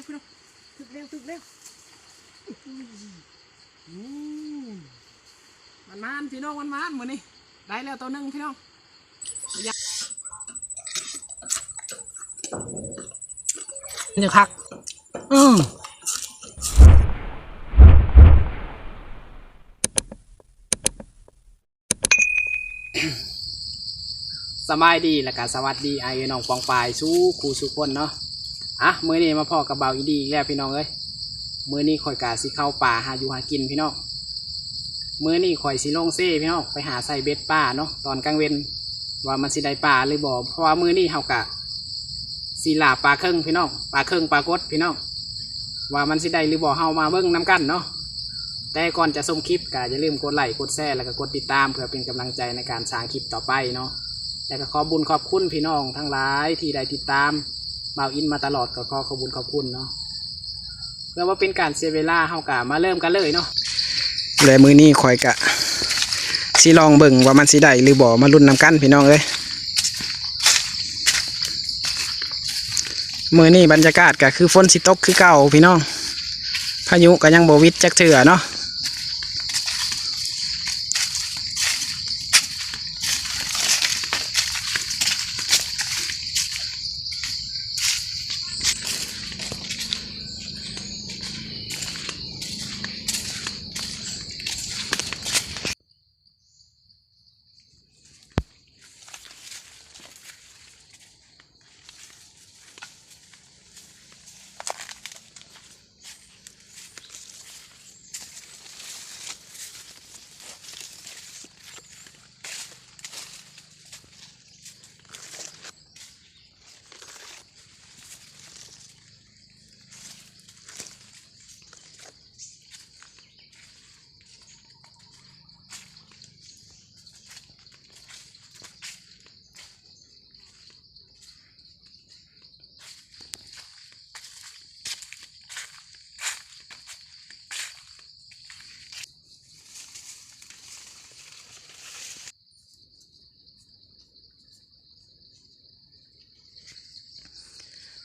แล้วพี่น้องถึกแล้วถึกแล้วอืมมันมานพี่น้องมันมานมือนี่ได้แล้วตัวหนึ่งพี่น้องอย่าเดี๋ยวพัก อืมสบายดีและก็สวัสดีไอ้น้องปองปายสู้ครูสุคนเนาะ อะมื้อนี้มาพ่อกับเบาอีดีอีกแล้วพี่น้องเอ้ยมื้อนี้ข่อยกาสิเข้าป่าหาอยู่หากินพี่น้องมื้อนี้ข่อยสิลงเซ่พี่น้องไปหาใส่เบ็ดป่าเนาะตอนกลางเวนว่ามันสิได้ป่าหรือบ่เพราะว่ามื้อนี้เฮากะสิลาปลาเครื่องพี่น้องปลาเครื่องปลากดพี่น้องว่ามันสิได้หรือบ่เฮามาเบิ่งนํกันเนาะแต่ก่อนจะชมคลิปก็อย่าลืมกดไลค์กดแชร์แล้วก็กดติดตามเพื่อเป็นกำลังใจในการสร้างคลิปต่อไปเนาะแต่ก็ขอบุญขอบคุณพี่น้องทั้งหลายที่ได้ติดตาม บ่าวอินมาตลอดก็ขอขอบคุญขอบคุณเนาะเพื่อว่าเป็นการเสียเวลาเฮากะมาเริ่มกันเลยเนาะเลยมือนี้คอยกะสิลองเบิ่งว่ามันสิได้หรือบ่มาลุ้นนำกันพี่น้องเอ้ยมือนี้บรรยากาศก็คือฝนสิตกคือเก่าพี่น้องพายุก็ยังบ่วิดจักเถื่อเนาะ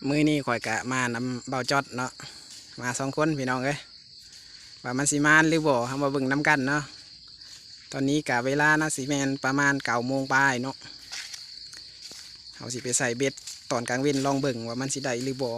มือนี่ข่อยกะมานำเบาจอดเนาะมาสองคนพี่น้องเอ้ยว่ามันสีมานหรือบ่ทำมาบึงน้ำกันเนาะตอนนี้กะเวลานะสีแมนประมาณเก้าโมงปลายเนาะเอาสิไปใส่เบ็ดตอนกลางเว้นลองเบิ่งว่ามันสิได้หรือบ่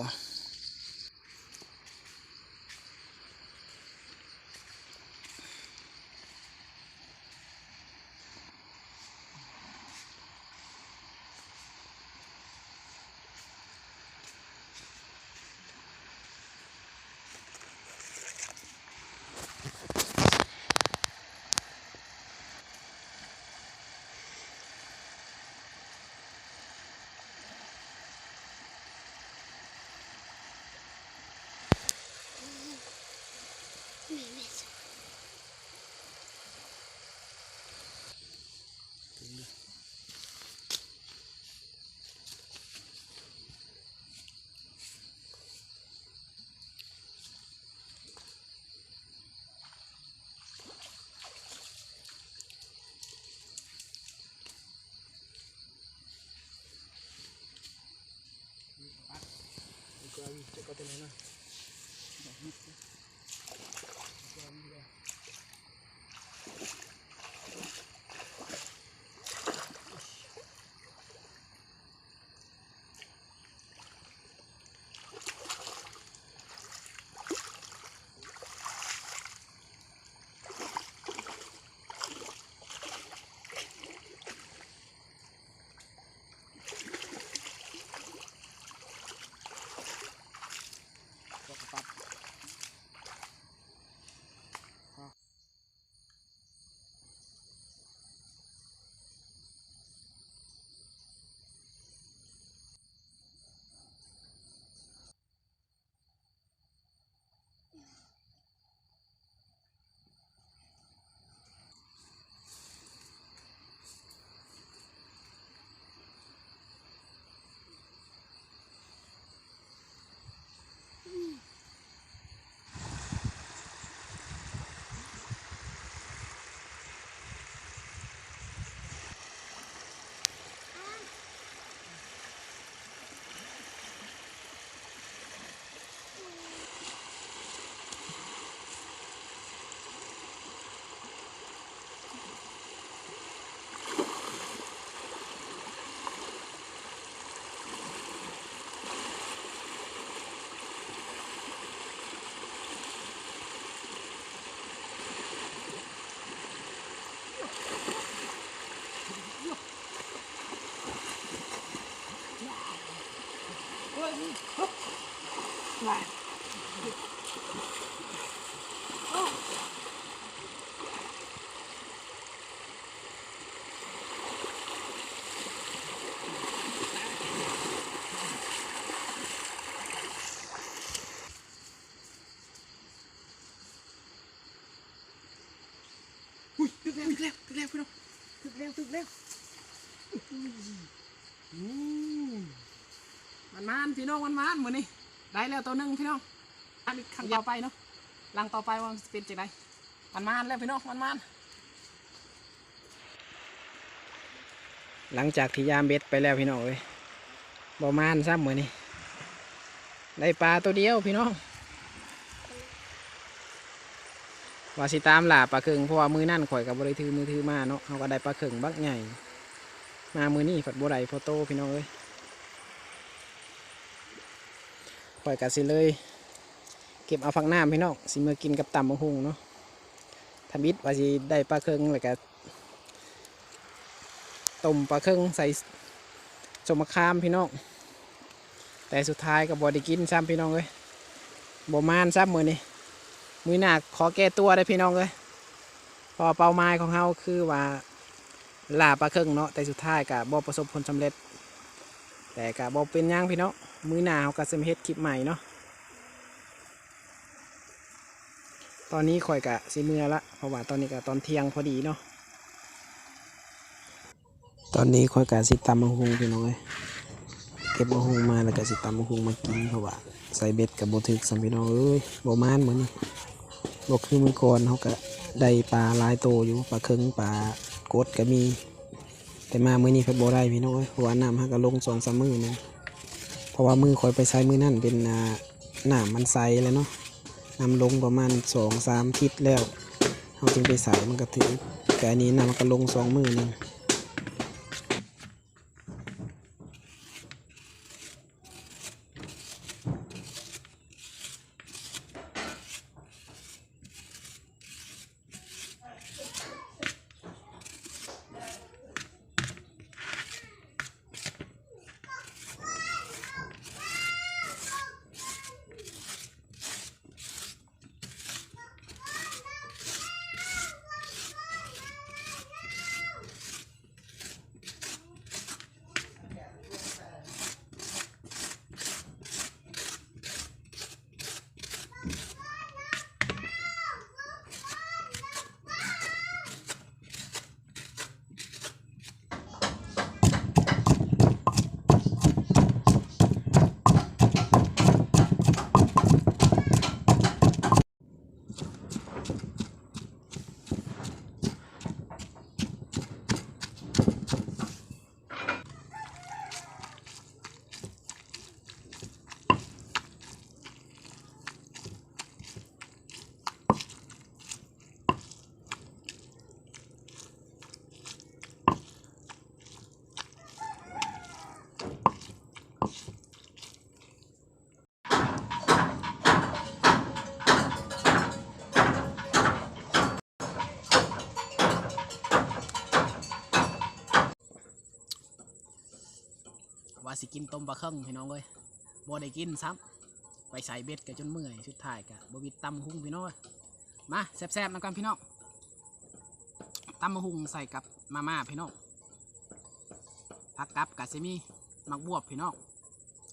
แล้วพี่น้องถึกแล้วถึกแล้วอันมานพี่น้องมันมานเหมือนนี่ได้แล้วตัวหนึ่งพี่น้องอันนี้ครั้งต่อไปเนาะลังต่อไปว่าเป็นจังไดมันมานแล้วพี่น้องมันมานหลังจากที่ยามเบ็ดไปแล้วพี่น้องเอ้ยบ่มานซ้ำเหมือนนี่ได้ปลาตัวเดียวพี่น้อง ว่าสิตามหลาปลาเคิงเพราะว่ามือนั่นข่อยกับบริถือมือถือมาเนาะเขาก็ได้ปลาเคิงบักใหญ่ มามือนี่ฝัดบัวไดโฟโต้พี่น้องเอ้ยข่อยกัสิเลย เก็บเอาฝักน้ำพี่น้องสิมือกินกับตำมะฮุงเนาะทำบิดว่าสิได้ปลาเคิงแล้วก็ต้มปลาเคิงใส่สมมะขามพี่น้องแต่สุดท้ายกับบอได้กินซ้ำพี่น้องเอ้ยบ่มานซ้ำมือนี่ มือหนักขอแก้ตัวได้พี่น้องเลยเพอเป้าหมายของเราคือว่าลาปลาเครื่องเนาะแต่สุดท้ายกับ่ประสบผลสำเร็จ แต่กับ่เป็นหยังพี่น้องมือหนาเขาก็จะมเฮ็ดคลิปใหม่เนาะตอนนี้ข่อยกะสิเมื่อละเพราะว่าตอนนี้ก็ตอนเที่ยงพอดีเนาะตอนนี้ข่อยกะสิตำมะฮุงพี่น้องเลยเก็บมะฮุงมาแล้วก็สิตำมะฮุงมากินเพราะว่าใส่เบ็ดกับโบถึกสัมพี่น้องเอ้ยโบมานเหมือนนี่ บกคือมือก่อนเขาก็ได้ปลาลายโตอยู่ปลาเคิงปลากดก็มี แต่มามือนี้เพิ่นโบได้พี่น้องเอ้ยเพราะว่าน้ำฮักก็ลงสองสามมือนึงเพราะว่ามือคอยไปใช้มือนั่นเป็นหน้ำมันใสแล้วเนาะน้ำลงประมาณสองสามทิศแล้วเขาจึงไปใส่มันก็ถึงแต่อันนี้น้ำมันก็ลงสองมือนึง ว่าสิกินต้มปลาเคิงพี่น้องเอ้ยบ่ได้กินซ้ำไปใส่เบ็ดกันจนเมื่อยสุดท้ายกะบ่มีตำหุ้งพี่น้องมาแซ่บๆนำกันพี่น้องตำมะฮุงใส่กับมาม่าพี่น้องผักกับกะซิมีมักบวบพี่น้อง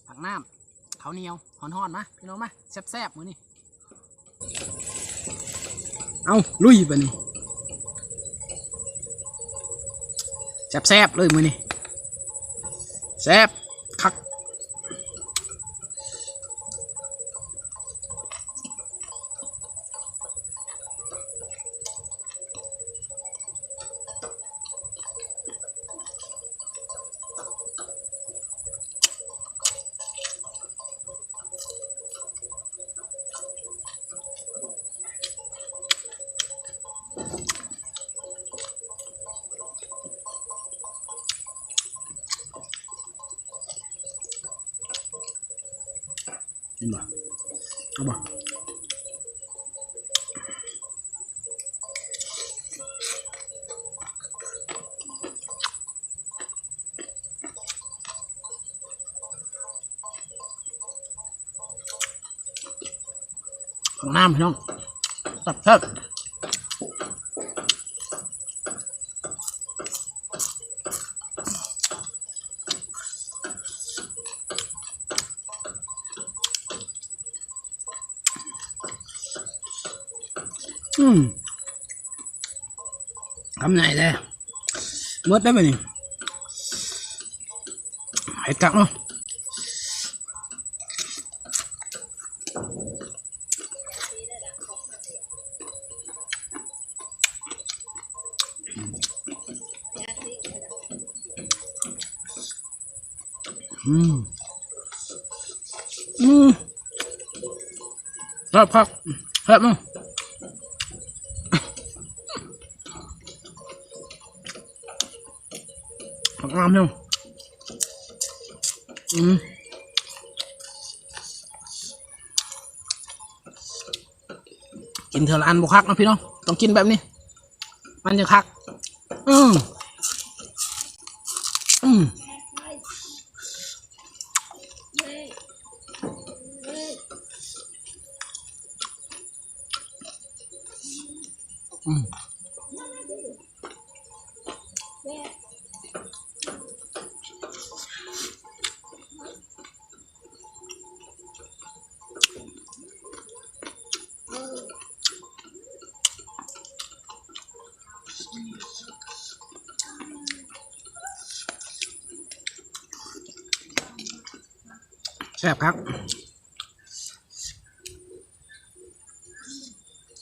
ผักน้ำข้าวเหนียวห่อนๆมาพี่น้องมาแซ่บๆมื้อนี้เอาลุยไปนี่แซ่บๆเลยมือนี้แซ่บ เห็นบ่เอาบ่ของน้ำพี่น้องสับสับอืมทำไหนได้เมื่อได้ไหมนี่ให้กักเนาะอืม อืมครับครับครับมั้ง ผักงามเนาะอืมกินเทอละอันบุคักนะพี่น้องต้องกินแบบนี้ มันจะคัก อืมอืมอืม แซ่บครับ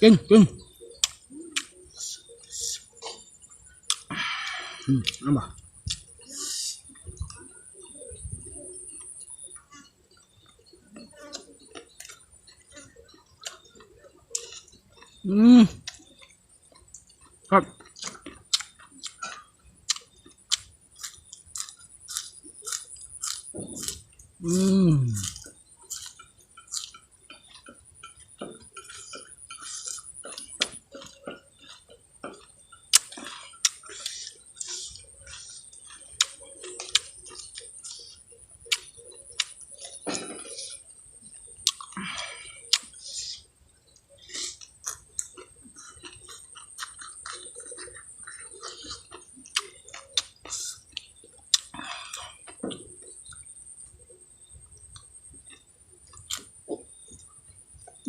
กินกินอืมเอาบ่อืมครับ อื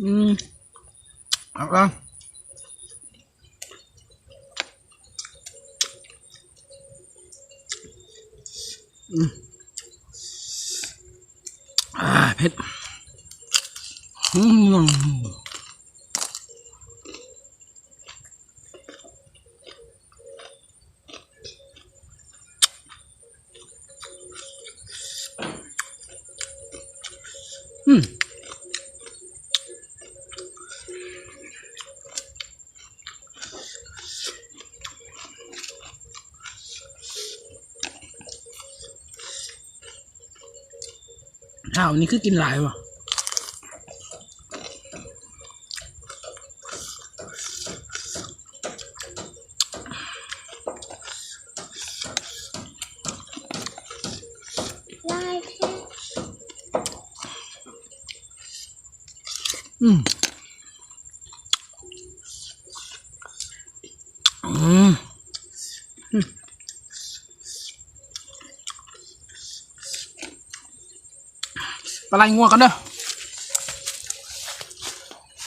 อืมเอาละอืมอ่าเผ็ดอืมอืม ข้าวนี่คือกินหลายวะอืมอืมอืม ไปไล่งัวกันเด้อ